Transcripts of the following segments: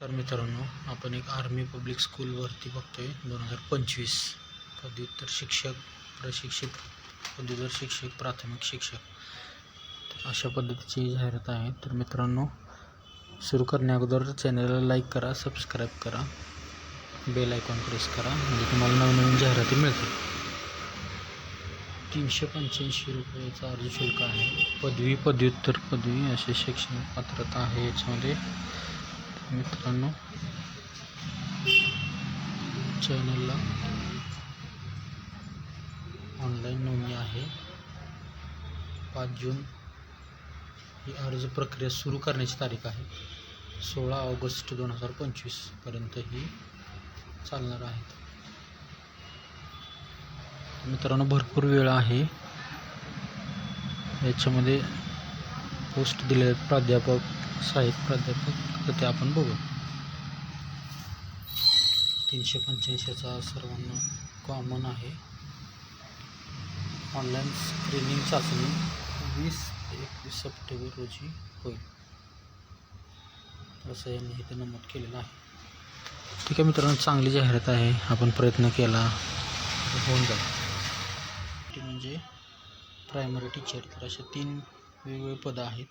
तर मित्रांनो आपण एक आर्मी पब्लिक स्कूल भरती बघतोय दोन हजार पंचवीस. पदव्युत्तर शिक्षक प्रशिक्षित पदवीधर शिक्षक प्राथमिक शिक्षक. अशा पद्धतीची जाहिरात आहे. तर मित्रांनो सुरू करण्या अगोदर चॅनलला लाईक करा सबस्क्राईब करा बेल आयकॉन प्रेस करा म्हणजे तुम्हाला नवनवीन जाहिराती मिळतील. तीनशे पंच्याऐंशी रुपयाचा अर्ज शुल्क आहे. पदवी पदव्युत्तर पदवी असे शैक्षणिक पात्रता आहे याच्यामध्ये. मित्रांनो चॅनलला ऑनलाईन नोंदणी आहे. पाच जून ही अर्ज प्रक्रिया सुरू करण्याची तारीख आहे. सोळा ऑगस्ट दोन हजार पंचवीसपर्यंत ही चालणार आहेत मित्रांनो भरपूर वेळ आहे. याच्यामध्ये पोस्ट दिले प्राध्यापक सहाय्यक प्राध्यापक तर ते आपण बघू. तीनशे पंच्याऐंशीचा सर्वांना कॉमन आहे. ऑनलाईन स्क्रीनिंग चाचणी वीस एकवीस सप्टेंबर रोजी होईल. असं यांनी इथे नमूद केलेलं आहे. ठीक आहे मित्रांनो चांगली जाहिरात आहे. आपण प्रयत्न केला होऊन जाईल. ती म्हणजे प्रायमरी टीचर तर अशा तीन वेगवेगळे पदं आहेत.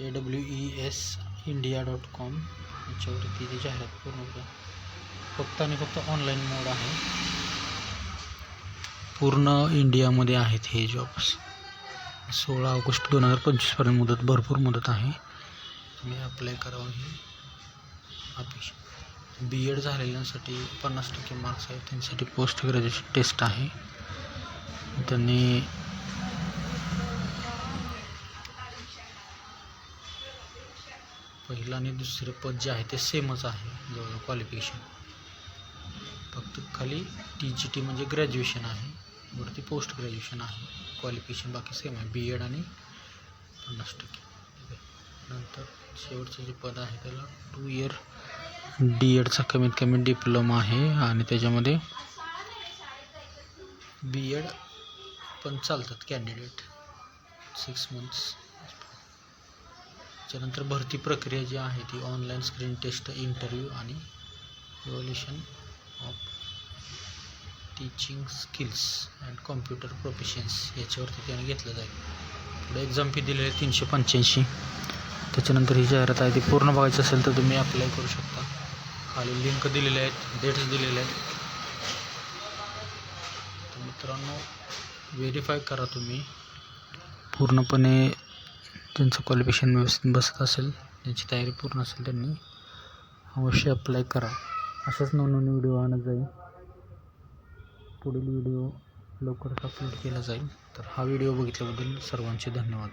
A W E S India dot com याच्यावरती ती जाहिरात पूर्ण होतं. फक्त आणि फक्त ऑनलाईन मोड आहे. पूर्ण इंडियामध्ये आहेत हे जॉब्स सोळा ऑगस्ट दोन हजार पंचवीसपर्यंत मुदत भरपूर मुदत आहे. तुम्ही अप्लाय करावं ही अपेक्षा. बी एड झालेल्यांसाठी पन्नास टक्के मार्क्स आहेत. त्यांच्यासाठी पोस्ट ग्रॅज्युएशन टेस्ट आहे. त्यांनी पहिलं आणि दुसरं पद जे आहे ते सेमच आहे जवळ क्वालिफिकेशन फक्त खाली टी जी टी म्हणजे ग्रॅज्युएशन आहे वरती पोस्ट ग्रॅज्युएशन आहे क्वालिफिकेशन बाकी सेम आहे बी एड आणि पन्नास टक्के. नंतर शेवटचं जे पद आहे त्याला टू इयर डी एडचा कमीत कमी डिप्लोमा आहे आणि त्याच्यामध्ये बी एड पण चालतात कॅन्डिडेट सिक्स मंथ्स त्याच्यानंतर भरती प्रक्रिया जी आहे ती ऑनलाईन स्क्रीन टेस्ट इंटरव्ह्यू आणि evolution of teaching skills and computer professions याच्यावरती त्याने घेतलं जाईल. पुढे एक्झाम फी दिलेली आहे तीनशे पंच्याऐंशी. त्याच्यानंतर ही जाहिरात आहे ती पूर्ण बघायची असेल तर तुम्ही अप्लाय करू शकता. खाली लिंक दिलेले आहेत डेट्स दिलेले आहेत. तर मित्रांनो व्हेरीफाय करा तुम्ही. पूर्णपणे त्यांचं क्वालिफिकेशन व्यवस्थित बसत असेल त्यांची तयारी पूर्ण असेल त्यांनी अवश्य अप्लाय करा. अशाच नवनवीन व्हिडिओ आणत जाईल. पुढील व्हिडिओ लवकरच अपलोड केला जाईल. तर हा व्हिडिओ बघितल्याबद्दल सर्वांचे धन्यवाद.